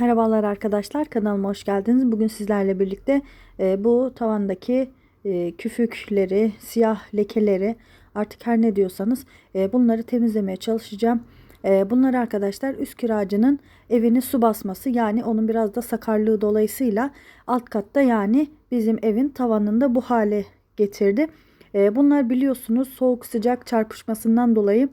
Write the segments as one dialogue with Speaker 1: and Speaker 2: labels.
Speaker 1: Merhabalar arkadaşlar kanalıma hoş geldiniz. Bugün sizlerle birlikte e, bu tavandaki e, küfükleri, siyah lekeleri artık her ne diyorsanız e, bunları temizlemeye çalışacağım. E, bunlar arkadaşlar üst kiracının evini su basması yani onun biraz da sakarlığı dolayısıyla alt katta yani bizim evin tavanında bu hale getirdi. E, bunlar biliyorsunuz soğuk sıcak çarpışmasından dolayı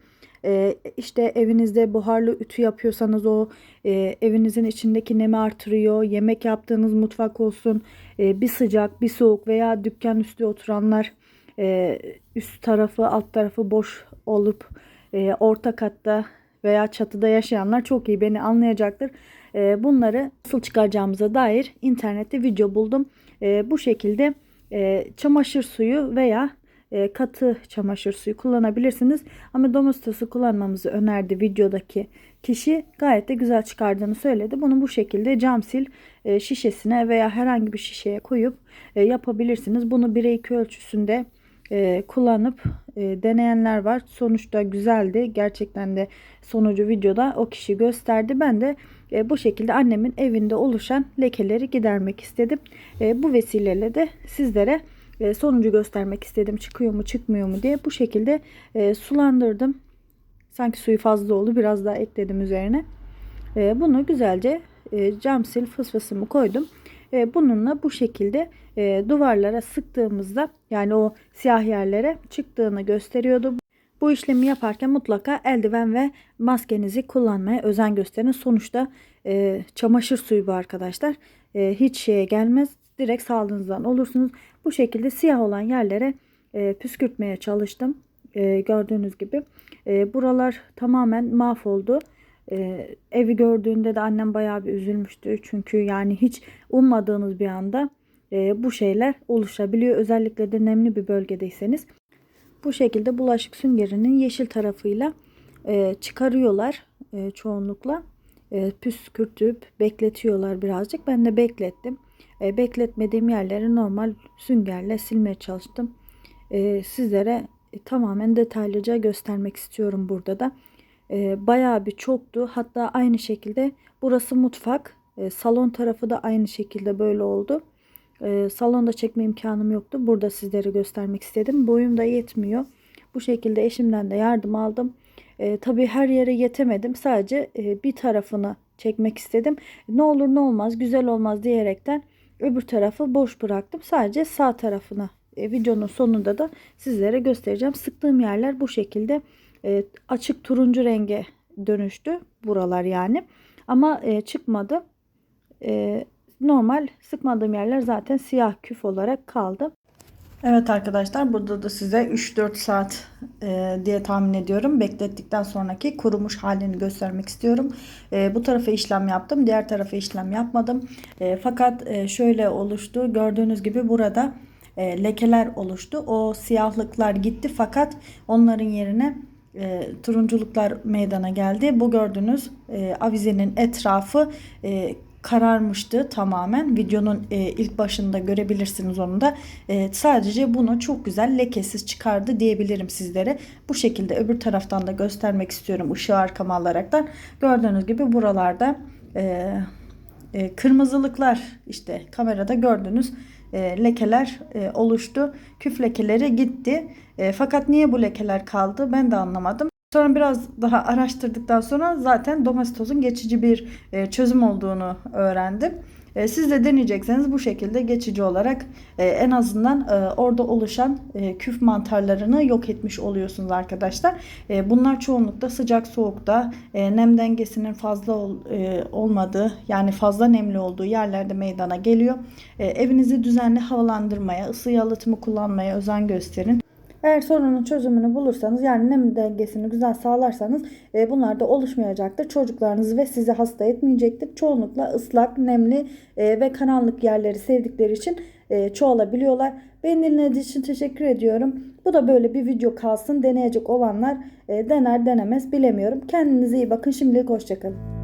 Speaker 1: e, işte evinizde buharlı ütü yapıyorsanız o e, evinizin içindeki nemi artırıyor. Yemek yaptığınız mutfak olsun e, bir sıcak bir soğuk veya dükkan üstü oturanlar e, üst tarafı alt tarafı boş olup orta katta veya çatıda yaşayanlar çok iyi beni anlayacaktır. Bunları nasıl çıkaracağımıza dair internette video buldum. Bu şekilde çamaşır suyu veya e, katı çamaşır suyu kullanabilirsiniz. Ama domestos'u kullanmamızı önerdi videodaki kişi. Gayet de güzel çıkardığını söyledi. Bunu bu şekilde cam sil e, şişesine veya herhangi bir şişeye koyup e, yapabilirsiniz. Bunu 1'e 2 ölçüsünde kullanıp deneyenler var. Sonuçta güzeldi. Gerçekten de sonucu videoda o kişi gösterdi. Ben de bu şekilde annemin evinde oluşan lekeleri gidermek istedim. Bu vesileyle de sizlere e, sonucu göstermek istedim. Çıkıyor mu çıkmıyor mu diye bu şekilde e, sulandırdım. Sanki suyu fazla oldu. Biraz daha ekledim üzerine. E, bunu güzelce e, cam sil fısfısımı koydum. E, bununla bu şekilde e, duvarlara sıktığımızda yani o siyah yerlere çıktığını gösteriyordu. Bu işlemi yaparken mutlaka eldiven ve maskenizi kullanmaya özen gösterin. Sonuçta e, çamaşır suyu bu arkadaşlar. E, hiç şeye gelmez. Direkt sağlığınızdan olursunuz. Bu şekilde siyah olan yerlere e, püskürtmeye çalıştım. E, gördüğünüz gibi. E, buralar tamamen mahvoldu. E, evi gördüğünde de annem bayağı bir üzülmüştü. Çünkü yani hiç ummadığınız bir anda e, bu şeyler oluşabiliyor. Özellikle de nemli bir bölgedeyseniz. Bu şekilde bulaşık süngerinin yeşil tarafıyla e, çıkarıyorlar e, çoğunlukla. E, püskürtüp bekletiyorlar birazcık. Ben de beklettim. E, bekletmediğim yerleri normal süngerle silmeye çalıştım. E, sizlere e, tamamen detaylıca göstermek istiyorum burada da. E, bayağı bir çoktu. Hatta aynı şekilde burası mutfak. E, salon tarafı da aynı şekilde böyle oldu. E, salonda çekme imkanım yoktu. Burada sizlere göstermek istedim. Boyum da yetmiyor. Bu şekilde eşimden de yardım aldım. E, tabii her yere yetemedim. Sadece e, bir tarafını çekmek istedim. Ne olur ne olmaz güzel olmaz diyerekten öbür tarafı boş bıraktım. Sadece sağ tarafına e, videonun sonunda da sizlere göstereceğim. Sıktığım yerler bu şekilde e, açık turuncu renge dönüştü. Buralar yani. Ama e, çıkmadı. E, normal sıkmadığım yerler zaten siyah küf olarak kaldı. Evet arkadaşlar burada da size 3-4 saat e, diye tahmin ediyorum. Beklettikten sonraki kurumuş halini göstermek istiyorum. E, bu tarafa işlem yaptım. Diğer tarafa işlem yapmadım. E, fakat e, şöyle oluştu. Gördüğünüz gibi burada e, lekeler oluştu. O siyahlıklar gitti fakat onların yerine e, turunculuklar meydana geldi. Bu gördüğünüz e, avizenin etrafı e, kararmıştı tamamen. Videonun e, ilk başında görebilirsiniz onu da. E, sadece bunu çok güzel lekesiz çıkardı diyebilirim sizlere. Bu şekilde öbür taraftan da göstermek istiyorum ışığı arkama alaraktan. Gördüğünüz gibi buralarda e, e, kırmızılıklar işte kamerada gördüğünüz e, lekeler e, oluştu. Küf lekeleri gitti. E, fakat niye bu lekeler kaldı ben de anlamadım. Sonra biraz daha araştırdıktan sonra zaten domestozun geçici bir e, çözüm olduğunu öğrendim. E, siz de deneyecekseniz bu şekilde geçici olarak e, en azından orada oluşan küf mantarlarını yok etmiş oluyorsunuz arkadaşlar. Bunlar çoğunlukla sıcak soğukta nem dengesinin fazla olmadığı yani fazla nemli olduğu yerlerde meydana geliyor. Evinizi düzenli havalandırmaya, ısı yalıtımı kullanmaya özen gösterin. Eğer sorunun çözümünü bulursanız yani nem dengesini güzel sağlarsanız e, bunlar da oluşmayacaktır. Çocuklarınızı ve sizi hasta etmeyecektir. Çoğunlukla ıslak, nemli e, ve karanlık yerleri sevdikleri için e, çoğalabiliyorlar. Beni dinlediğiniz için teşekkür ediyorum. Bu da böyle bir video kalsın. Deneyecek olanlar e, dener denemez bilemiyorum. Kendinize iyi bakın. Şimdilik hoşçakalın.